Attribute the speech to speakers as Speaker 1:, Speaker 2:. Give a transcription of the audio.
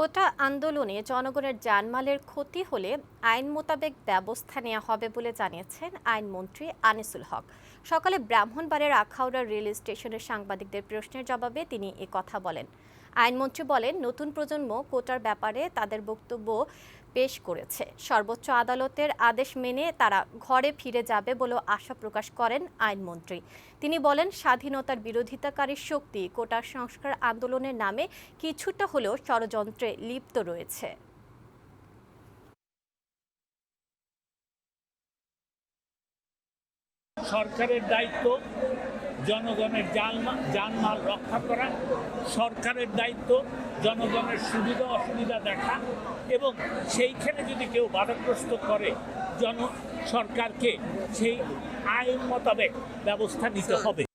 Speaker 1: কোটা আন্দোলনে জনগণের জানমালের ক্ষতি হলে আইন মোতাবেক ব্যবস্থা নেওয়া হবে বলে জানিয়েছেন আইনমন্ত্রী আনিসুল হক। সকালে ব্রাহ্মণবাড়িয়ার আখাউড়া রেল স্টেশনের সাংবাদিকদের প্রশ্নের জবাবে তিনি কথা বলেন। আইনমন্ত্রী বলেন, নতুন প্রজন্ম কোটার ব্যাপারে তাদের বক্তব্য পেশ করেছে। সর্বোচ্চ আদালতের আদেশ মেনে তারা ঘরে ফিরে যাবে বলেও আশা প্রকাশ করেন আইনমন্ত্রী। তিনি বলেন, স্বাধীনতার বিরোধিতাকারী শক্তি কোটার সংস্কার আন্দোলনের নামে কিছুটা হলেও ষড়যন্ত্রে লিপ্ত রয়েছে।
Speaker 2: সরকারের দায়িত্ব জনগণের জানমা- জানমাল রক্ষা করা সরকারের দায়িত্ব জনগণের সুবিধা অসুবিধা দেখা এবং সেইখানে যদি কেউ বাধাগ্রস্ত করে জন সরকারকে সেই আইন মোতাবেক ব্যবস্থা নিতে হবে।